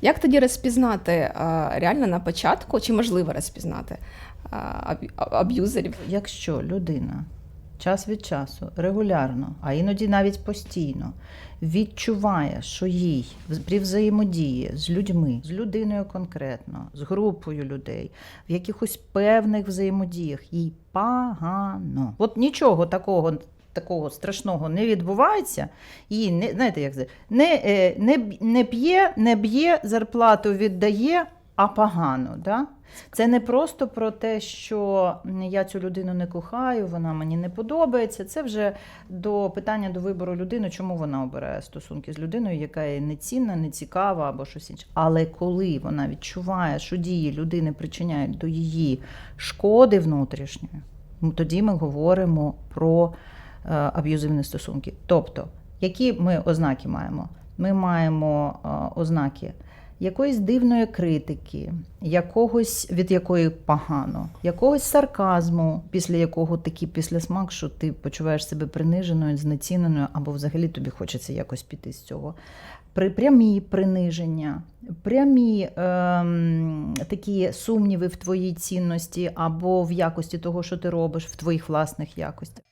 Як тоді розпізнати е, реально на початку, чи можливо розпізнати е, аб'юзерів? Якщо людина час від часу регулярно, а іноді навіть постійно відчуває, що їй при взаємодії з людьми, з людиною конкретно, з групою людей, в якихось певних взаємодіях їй погано. От нічого такого. Такого страшного не відбувається, і не знаєте, як це не, е, не, не п'є, не б'є, зарплату віддає, а погано. Да? Це не просто про те, що я цю людину не кохаю, вона мені не подобається. Це вже до питання до вибору людини, чому вона обирає стосунки з людиною, яка є нецінна, нецікава або щось інше. Але коли вона відчуває, що дії людини причиняють до її шкоди внутрішньої, ну, тоді ми говоримо про аб'юзивні стосунки. Тобто, які ми ознаки маємо? Ми маємо е, ознаки якоїсь дивної критики, якогось від якої погано, якогось сарказму, після якого такий післясмак, що ти почуваєш себе приниженою, знеціненою, або взагалі тобі хочеться якось піти з цього. При прямі приниження, прямі ем, такі сумніви в твоїй цінності або в якості того, що ти робиш, в твоїх власних якостях.